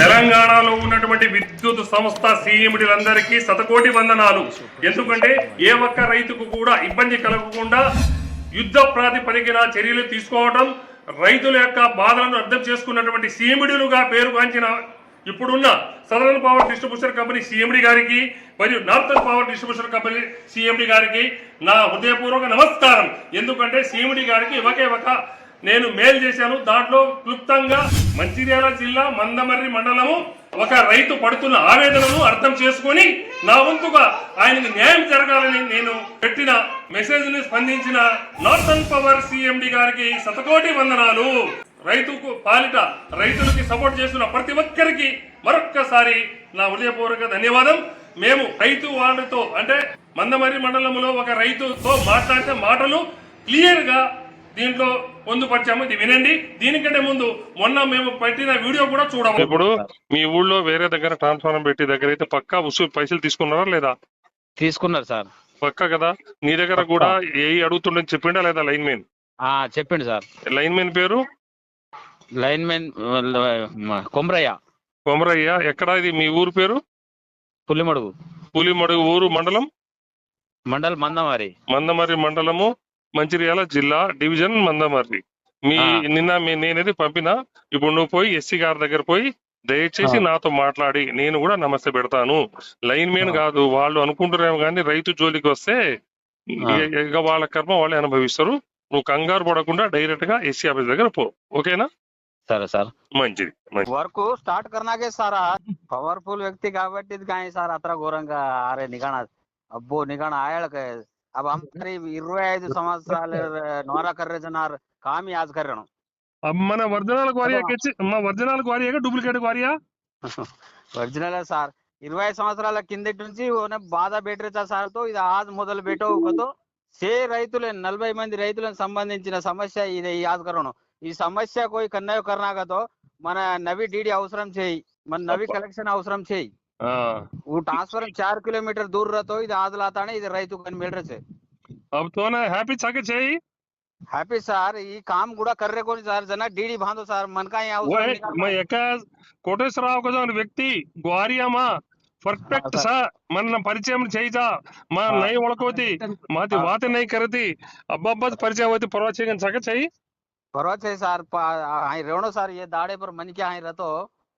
తెలంగాణలో ఉన్నటువంటి విద్యుత్ సంస్థ సీఎండీలందరికీ శతకోటి వందనాలు. ఎందుకంటే ఏ ఒక్క రైతుకు కూడా ఇబ్బంది కలగకుండా యుద్ధ ప్రాతిపదికన చర్యలు తీసుకోవడం రైతుల యొక్క బాధలను అర్థం చేసుకున్నటువంటి సీఎండీలుగా పేరుగాంచిన ఇప్పుడున్న southern power distribution company CMD గారికి మరియు northern power distribution company CMD గారికి నా హృదయపూర్వక నమస్కారం. ఎందుకంటే సీఎండి గారికి ఒకే ఒక నేను మేల్ చేశాను. దాంట్లో క్లుప్తంగా మంచిర్యాల జిల్లా మందమర్రి మండలము ఒక రైతు పడుతున్న ఆవేదనను అర్థం చేసుకొని నా వంతుగా ఆయనకు న్యాయం జరగాలని నేను పెట్టిన మెసేజ్ని స్పందించిన నార్థన్ పవర్ సిఎండి గారికి శతకోటి వందనాలు. రైతుకు పాలిట రైతులకి సపోర్ట్ చేస్తున్న ప్రతి ఒక్కరికి మరొక్కసారి నా హృదయపూర్వక ధన్యవాదం. మేము రైతు వాళ్ళతో అంటే మందమర్రి మండలంలో ఒక రైతుతో మాట్లాడితే మాటలు క్లియర్గా దీంట్లో పొందుపరిచాము. ఇది వినండి. దీనికంటే ముందు మొన్న మేము పెట్టిన వీడియో కూడా చూడము. ఇప్పుడు మీ ఊళ్ళో వేరే దగ్గర ట్రాన్స్ఫార్మర్ పెట్టి దగ్గర అయితే పక్కా వసూలు పైసలు తీసుకున్నారా లేదా? తీసుకున్నారు సార్. పక్కా కదా? నీ దగ్గర కూడా ఏ అడుగుతుండని చెప్పిండా లేదా లైన్ మెయిన్? ఆ చెప్పిండు సార్. లైన్ మెయిన్ పేరు? Lineman Komarayya. కొమరయ్య. ఎక్కడ ఇది? మీ ఊరు పేరు? పులిమడుగు. పులిమడుగు ఊరు మండలం? మండల్ మందమారి. మందమర్రి మండలము. మంచిర్యాల జిల్లా డివిజన్ మందమర్రి. మీ. నిన్న మీ- నేనేది పంపిన ఇప్పుడు నువ్వు పోయి ఎస్సీ గారి దగ్గర పోయి దయచేసి. నాతో మాట్లాడి నేను కూడా నమస్తే పెడతాను. Lineman. కాదు వాళ్ళు అనుకుంటారేమో కానీ రైతు జోలికి వస్తే. ఇక- వాళ్ళ కర్మ వాళ్ళే అనుభవిస్తారు. నువ్వు కంగారు పడకుండా డైరెక్ట్గా ఎస్సీ ఆఫీస్ దగ్గర పో. ఓకేనా? సరే సార్. మంచిది వర్క్ స్టార్ట్ కర్నాకే సార్. పవర్ఫుల్ వ్యక్తి కాబట్టి ఇది కానీ సార్ అത്ര ఘోరంగా అరే నిఘాణ అబ్బో నిఘాణ ఆయాళ్ళకి अब हम करीब ఇరవై ఐదు సంవత్సరాలు నోరా కర్రేజనార్ కామి యాజ్ కర్రను మన ఒరిజినల్ క్వారియా మా ఒరిజినల్ క్వారియా డూప్లికేట్ క్వారియా ఒరిజినల్ సార్ ఇరవై సంవత్సరాల కిందటి నుంచి ఓనే బాధ బెటరేచా సార్ తో ఇది ఆజ్ మొదలు పెట్టవుకతో సే రైతులు నలభై మంది రైతులకు సంబంధించిన సమస్య ఇది యాద్ కరోను ఈ సమస్య కోయి కన్నయ్య కర్ణాకతో మన నవి డీడీ అవసరం చేయి మన నవి కలెక్షన్ అవసరం చేయి वो ट्रांसफ़र चार किलोमीटर दूर रहते इधर आज लाता इधर రైతు कन मिल रहे अब तो ना हैप्पी छके चाहिए हैप्पी सर ये काम गुड़ा कर रहे कोनी सर जना डीडी बांधो सर मन का यहाँ मैं एका కోటేశ్వరరావు కదా వ్యక్తి గ్వారియమా పర్ఫెక్ట్ సా మన పరిచయం చేయిదా మా నై ఒళకోతి మాది వాత నై కరతి అబ్బబ్బ పరిచయం అవుతి పర్వచేయగన్ సక చేయి పర్వచేయ సార్ రేవణో సార్ ఏ దాడే పర్ మన కే ఆయన రతో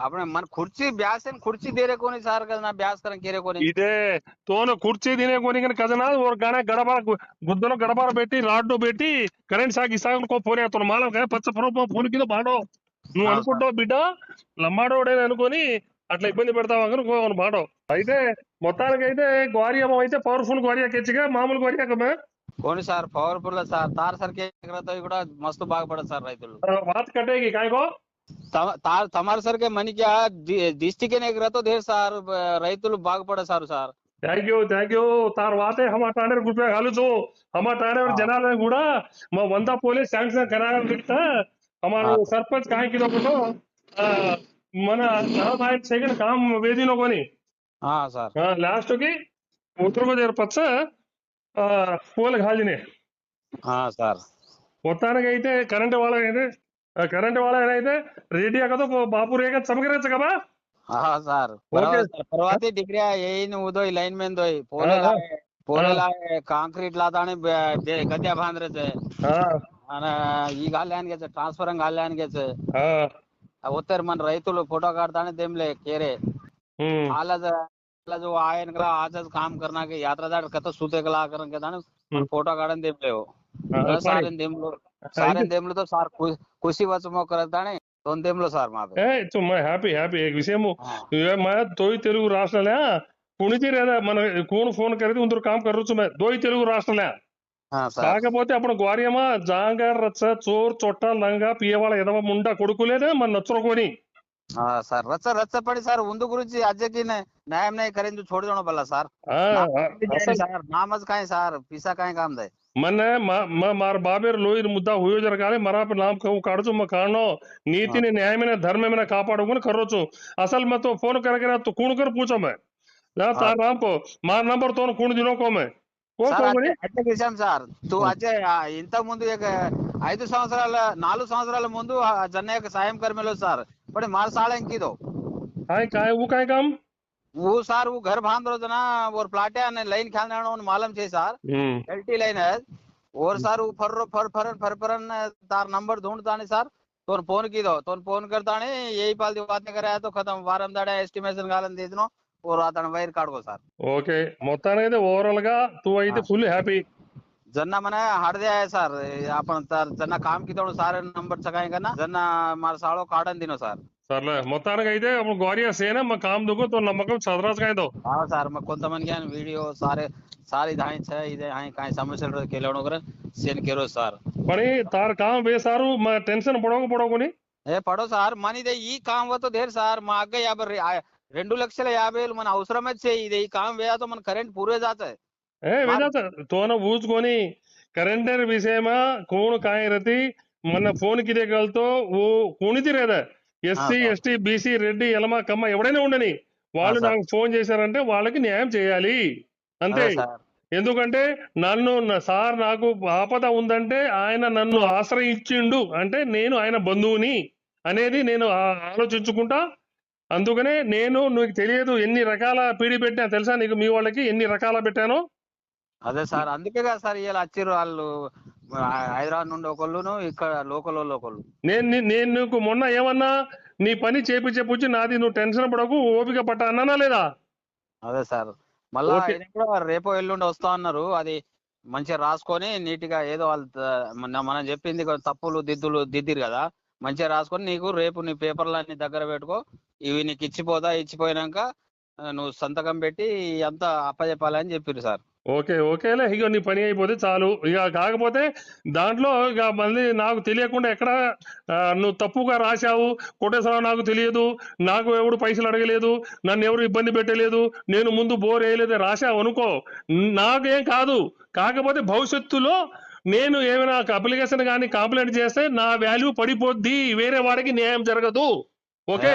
अपने मन कुर्सी ब्यास है कुर्सी दे रहे को नहीं सार करना ब्यास करने के रहे को नहीं इधे तो न कुर्सी दीने को नहीं करना कजना और गाना गड़बड़ गुद्दलो गड़बड़ बैठी राड़ो बैठी करंट साग इस साग को फ़ोन है तो न मालूम क्या पच्चा फरोप में फ़ोन की तो भाड़ो न अनुकूटो बिटा लम्बाड़ो डे न తమరు సరికే మనకి ఆ డిస్టిక్ ఎక్కడతో దేర్ సార్ రైతులు బాగుపడేశారు sir thank you thank you తర్వాతే హమా టాండర్ గుడ్ కలుచు హమా టాండర్ జనాలను కూడా మా వంద పోలీస్ శాంక్షన్ కరాగలిగితే हमारा सरपंच काय केलं होतं मला नाव आहे सेकंड काम वेदी नको हाँ सर हाँ लास्ट की उतरको देर पच्च పూల గాలినే సార్ మొత్తానికి అయితే కరెంట్ వాళ్ళకైతే కరెంట్ వాళ్ళ అయితే రెడ్డి కదా బాపు రేఖ చమకరించు కదా సార్ తర్వాత డిగ్రీ ఏయిన్ ఉదోయ్ లైన్ మెన్ దోయ్ పోలేలా పోలేలా కాంక్రీట్ లాదాని ಗದ್ದೆ ಬಾಂದ್ರತೆ ಈಗ ಅಲ್ಲಿ ಅನ್ಗೆಚೆ ಟ್ರಾನ್ಸ್ಫರಂಗ್ ಅಲ್ಲಿ ಅನ್ಗೆಚೆ ಒತ್ತೇರ್ ಮನ್ ರೈತುಲು ಫೋಟೋ ಕಾಡ್ತಾನೆ ದೇಮ್ಲೆ ಕೇರೆ ಆಲದ ಆಲದ ಆಯನ್ ಕಲ ಆಜದ್ ಕಾಮ್ ಕರ್ನಾಕ ಯಾತ್ರಾದಾಡ್ ಕತ ಸೂತೆ ಕಲ ಕರನ್ ಕದಾನೆ ಫೋಟೋ ಕಾಡನ್ ದೇಮ್ಲೆ ಸಾರಿನ್ ದೇಮ್ಲೋ సారేందేములతో సార్ ఖుషి వచ్చమొక్కలతోనే సొంతేములు సార్ మాకు హ్యాపీ హ్యాపీ. విషయము తొయి తెలుగు రాష్ట్రాలే. కుణితీరేదా మన కూను ఫోన్ కరిది ఉందరు కామ్ కర్రొచ్చు దోయి తెలుగు రాష్ట్రాలే. కాకపోతే అప్పుడు గ్వార్యమా జాంగార్ రచ్చ చోర్ చొట్ట లంగా పియవాళ ఎదవ ముండా కొడుకులేదా మన నచ్చురకొని. సార్ రచ్చ రచ్చపడి సార్ ఉందు గురించి అజ్జకినే న్యాయం నాయ కరేందు చూడదోణ బల్ల సార్ నామజ్ కాయ సార్ పీసా కాయ కామ్ దే મને મારા બાબેર લોહી મુદ્દા હોયો જરા કાલે. મારા પર નામ હું કાઢું છું મેં કારણો નીતિ ને ન્યાય મેં ધર્મ મેં કાપાડું. ને કરો છું. અસલ મેં તો ફોન કરે કે તું કોણ કર પૂછો મેં. તાર નામ કો મારા નંબર તો કોણ દિનો કો મેં. సార్ కోమని అదే- అదే విషయం సార్ తూ అచ్చే ఇంతకు ముందు ఒక ఐదు సంవత్సరాల నాలుగు సంవత్సరాల ముందు ఆ జన్నయ్యకు సాయం కర్మేలో సార్ पण मार साल कीधो हाय काय वो काय काम वो सार वो घर बांध रहो जना और प्लाटे ने लाइन खेलने उन मालूम छे सार हम्म एलटी लाइन है और सार वो फर फर फर फर फरन तार नंबर ढूंढता ने सार तो फोन की दो तो फोन करता ने यही पाल दी बातें कराया तो खत्म वारम दाड़ा एस्टिमेशन गालन दे दो और आता వైర్ కాడుకో సార్ ఓకే మొత్తానికి ఓవరాల్ గా తూ అయితే ఫుల్ హ్యాపీ ज्यांना म्हणा हाडदे आहे सर आपण तर ज्यांना काम किती सारे नंबर सकाळी का ना ज्यांना मला साळो काढून दिनो सर సర్లే మొత్తానికి అయితే అప్పుడు గౌరియా సేన మా కామ్ దుకు తో నమ్మకం చదరాజ్ కాయదో हा सर मग कोणता म्हण घ्या व्हिडिओ सारे सारी धाणी छ इथे आहे काय समस्या केलं वगैरे सेंड केलो सर పని తార్ కామ్ వేసారు మా టెన్షన్ పడవకు పడవకుని ఏ పడో సార్ మనది ఈ కామ్ వతో దేర్ సార్ మా అగ్గ యాభై రె- ఆ- రెండు లక్షల యాభై వేలు మన అవసరమే ఇది కామ్ వేయాతో మన కరెంట్ పూర్వే జాతది. తోన ఊచుకొని కరెంట్ విషయమా కోను కాయరతి మన ఫోన్ కిరేకలతో ఓ కుణితిరేద ఎస్సీ ఎస్టీ బీసీ రెడ్డి ఎలమ కమ్మ ఎవడైనా ఉండని. వాళ్ళు నాకు ఫోన్ చేశారంటే వాళ్ళకి న్యాయం చేయాలి. అంతే. ఎందుకంటే నన్ను సార్ నాకు ఆపద ఉందంటే ఆయన నన్ను ఆశ్రయించిండు. అంటే నేను ఆయన బంధువుని అనేది నేను ఆలోచించుకుంటా అందుకనే నేను నీకు తెలియదు ఎన్ని రకాల పీడి పెట్టినా తెలుసా నీకు మీ వాళ్ళకి? ఎన్ని రకాల పెట్టానో? అదే సార్ అందుకే కదా సార్ ఇలా వచ్చిర్రు వాళ్ళు. హైదరాబాద్ నుండి ఒకళ్ళును ఇక్కడ లోకల్ ఒకళ్ళు. నేను నేను నీకు మొన్న ఏమన్నా నీ పని చేపి చెప్పుచ్చి నాది నువ్వు టెన్షన్ పడకు ఓపిక పట్ట అన్నానా లేదా? అదే సార్. మళ్ళా. ఆయన కూడా రేపో ఎల్లుండి వస్తా అన్నారు. అది మంచిగా రాసుకొని నీట్గా ఏదో వాళ్ళు మన- చెప్పింది తప్పులు దిద్దులు దిద్దిరు కదా. మంచిగా రాసుకొని నీకు రేపు నీ పేపర్లు అన్ని దగ్గర పెట్టుకో. ఇవి నీకు ఇచ్చిపోతా ఇచ్చిపోయినాక నువ్వు సంతకం పెట్టి అంతా అప్పచెప్పాలని చెప్పారు సార్. ఓకే ఓకేలే ఇక నీ పని అయిపోతే చాలు. ఇక కాకపోతే దాంట్లో ఇక మళ్ళీ నాకు తెలియకుండా ఎక్కడ నువ్వు తప్పుగా రాశావు కొట్టేశ్వరరావు నాకు తెలియదు నాకు ఎవడు పైసలు అడగలేదు నన్ను ఎవరు ఇబ్బంది పెట్టలేదు నేను ముందు బోర్ వేయలేదు రాశావు అనుకో నాకేం కాదు. కాకపోతే భవిష్యత్తులో నేను ఏమైనా అప్లికేషన్ కానీ కంప్లైంట్ చేస్తే నా వాల్యూ పడిపోద్ది వేరే వాడికి న్యాయం జరగదు. ఓకే?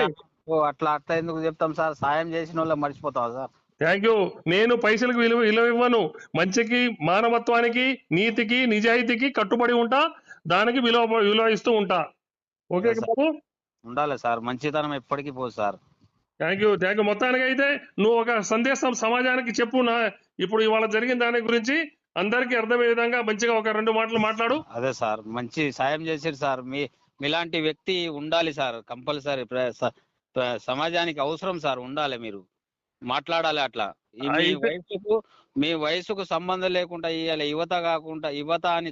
ఓ అట్లా అట్లా ఎందుకు చెప్తాం సార్? సాయం చేసిన వాళ్ళ మర్చిపోతాం సార్? థ్యాంక్ యూ నేను పైసలకు విలువ విలువ ఇవ్వను. మంచికి మానవత్వానికి నీతికి నిజాయితీకి కట్టుబడి ఉంటా. దానికి విలువ విలువ ఇస్తూ ఉంటా. ఓకే. బాబు? ఉండాలి సార్. మంచితనం ఎప్పటికీ పోదు sir. Thank you thank you మొత్తానికి అయితే నువ్వు ఒక సందేశం సమాజానికి చెప్పు నా. ఇప్పుడు ఇవాళ జరిగిన దాని గురించి అందరికీ అర్థమయ్యే విధంగా మంచిగా ఒక రెండు మాటలు మాట్లాడు. అదే సార్. మంచి సాయం చేసారు సార్. మీ మీలాంటి వ్యక్తి ఉండాలి సార్. కంపల్సరీ సమాజానికి అవసరం సార్ ఉండాలి మీరు. మాట్లాడాలి అట్లా. మీ వయసుకు మీ వయసుకు సంబంధం లేకుండా ఇవాళ యువత కాకుండా యువత అని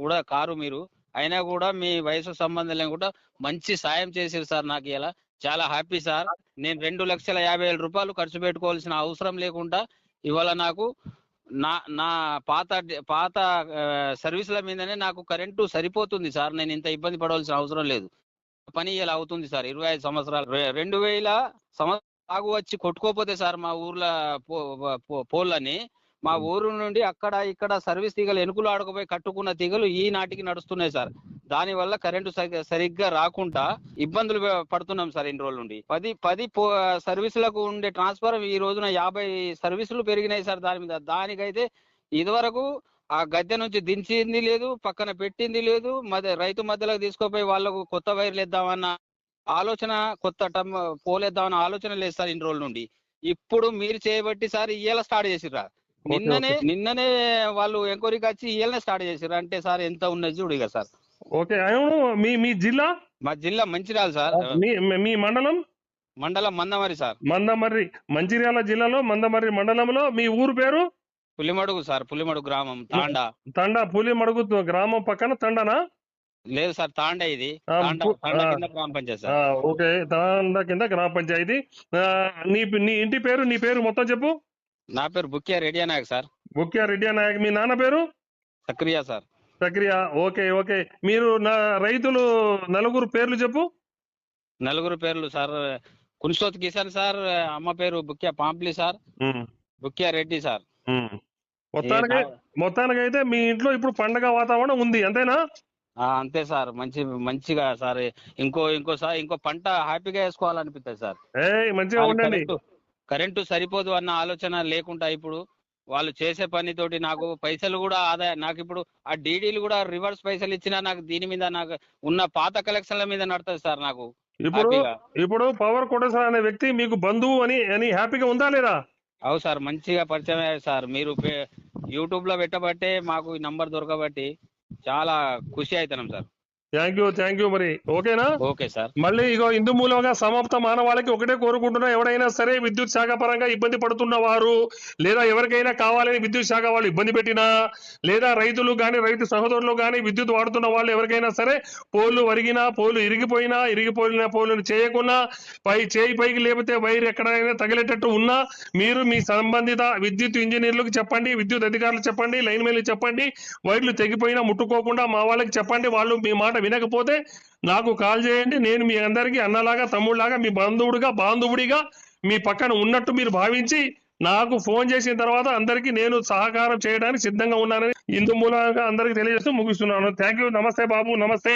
కూడా కారు మీరు. అయినా కూడా మీ వయసు సంబంధం లేకుండా మంచి సాయం చేసారు సార్ నాకు ఇలా. చాలా హ్యాపీ సార్. నేను రెండు లక్షల యాభై వేల రూపాయలు ఖర్చు పెట్టుకోవాల్సిన అవసరం లేకుండా ఇవాళ నాకు నా నా పాత పాత సర్వీసుల మీదనే నాకు కరెంటు సరిపోతుంది సార్. నేను ఇంత ఇబ్బంది పడవలసిన అవసరం లేదు. పని ఇలా అవుతుంది సార్. ఇరవై ఐదు సంవత్సరాలు. రెండు వేల సంవత్సరాలు ఆగు వచ్చి కొట్టుకోపోతే సార్ మా ఊర్లో పో- పో- పోళ్ళని. మా ఊరు నుండి అక్కడ ఇక్కడ సర్వీస్ తీగలు ఎనుకులు ఆడుకుపోయి కట్టుకున్న తీగలు ఈ నాటికి నడుస్తున్నాయి సార్. దాని వల్ల కరెంటు సరి- సరిగ్గా రాకుండా ఇబ్బందులు పడుతున్నాం సార్ ఇన్ని రోజుల నుండి. పది పది పో- సర్వీసులకు ఉండే ట్రాన్స్ఫర్ ఈ రోజున యాభై సర్వీసులు పెరిగినాయి సార్ దాని మీద. దానికైతే ఇదివరకు ఆ గద్దె నుంచి దించింది లేదు పక్కన పెట్టింది లేదు. మధ్య రైతు మధ్యలోకి తీసుకుపోయి వాళ్ళకు కొత్త వైర్లు వేద్దామన్న ఆలోచన కొత్త టమ్ పోలేద్దామన్న ఆలోచన లేదు సార్ ఇన్ని రోజుల నుండి. ఇప్పుడు మీరు చేయబట్టి సార్ ఇయ్యాల స్టార్ట్ చేసిర్రా. నిన్ననే నిన్ననే వాళ్ళు ఎంక్వైరీకి వచ్చి ఇయ్యాలనే స్టార్ట్ చేసిర్రు. అంటే సార్ ఎంత ఉన్నది చూడు ఇక సార్. ఓకే అవును. మీ మీ జిల్లా? మా జిల్లా మంచిర్యాల సార్. మీ మీ మండలం? మండలం మందమరి సార్. మందమర్రి. మంచిర్యాల జిల్లాలో మందమర్రి మండలంలో మీ ఊరు పేరు? పులిమడుగు సార్ పులిమడుగు గ్రామం తాండా. తండా పులి మడుగు గ్రామం పక్కన తండానా? లేదు సార్ తాండా ఇది. తాండా తాండా. కింద గ్రామ పంచాయతీ ఆ, సార్ ఓకే తాండా కింద గ్రామ పంచాయతీ. ఆ, నీ నీ ఇంటి పేరు నీ పేరు మొత్తం చెప్పు. నా పేరు బుక్యా రెడ్డి నాయక్ సార్. ముఖ్య రెడ్డి నాయక్ మీ నాన్న పేరు? సక్రియ సార్. ప్రక్రియ ఓకే ఓకే. మీరు నా రైతులు నలుగురు పేర్లు చెప్పు. నలుగురు పేర్లు సార్. కున్సోత్ కిసాన్ సార్ అమ్మ పేరు బుక్యా పాంప్లి సార్. బుక్యా రెడ్డి సార్. మొత్తానికి మొత్తానికి అయితే మీ ఇంట్లో ఇప్పుడు పండగ వాతావరణం ఉంది అంతేనా? అంతే సార్. మంచి మంచిగా సార్. ఇంకో ఇంకోసారి ఇంకో పంట హ్యాపీగా వేసుకోవాలనిపిస్తుంది సార్. ఏ మంచిగా ఉండండి. కరెంటు సరిపోదు అన్న ఆలోచన లేకుండా ఇప్పుడు వాళ్ళు చేసే పనితోటి నాకు పైసలు కూడా ఆదాయ నాకు ఇప్పుడు ఆ డీడీలు కూడా రివర్స్ పైసలు ఇచ్చినా నాకు దీని మీద నాకు ఉన్న పాత కలెక్షన్ల మీద నడుతుంది సార్ నాకు ఇప్పుడు ఇప్పుడు పవర్ కోటేశ్వర అనే వ్యక్తి మీకు బంధువు అని అని హ్యాపీగా ఉందా లేదా? అవు సార్ మంచిగా పరిచయం అయ్యారు సార్. మీరు యూట్యూబ్లో పెట్టబట్టే మాకు ఈ నంబర్ దొరకబట్టి చాలా ఖుషి అవుతున్నాం sir. Thank you thank you మరి. ఓకేనా ఓకే సార్ మళ్ళీ ఇగో ఇందు మూలంగా సమాప్త మానవాళికి ఒకటే కోరుకుంటున్నా ఎవడైనా సరే విద్యుత్ శాఖ పరంగా ఇబ్బంది పడుతున్న వారు లేదా ఎవరికైనా కావాలని విద్యుత్ శాఖ వాళ్ళు ఇబ్బంది పెట్టినా లేదా రైతులు కానీ రైతు సహోదరులు కానీ విద్యుత్ వాడుతున్న వాళ్ళు ఎవరికైనా సరే పోలు వరిగినా పోలు ఇరిగిపోయినా ఇరిగిపోయిన పోలును చేయకున్నా పై చేయి పైకి లేపితే వైర్ ఎక్కడైనా తగిలేటట్టు ఉన్నా మీరు మీ సంబంధిత విద్యుత్ ఇంజనీర్లకు చెప్పండి విద్యుత్ అధికారులు చెప్పండి లైన్ మెన్లు చెప్పండి వైర్లు తెగిపోయినా ముట్టుకోకుండా మా వాళ్ళకి చెప్పండి వాళ్ళు మీ మాట వినకపోతే నాకు కాల్ చేయండి. నేను మీ అందరికీ అన్నలాగా తమ్ముళ్ళలాగా మీ బంధువుడిగా బాంధవుడిగా మీ పక్కన ఉన్నట్టు మీరు భావించి నాకు ఫోన్ చేసిన తర్వాత అందరికీ నేను సహకారం చేయడానికి సిద్ధంగా ఉన్నానని ఇందు మూలంగా అందరికీ తెలియజేస్తూ ముగిస్తున్నాను. థ్యాంక్ యూ నమస్తే బాబు. నమస్తే.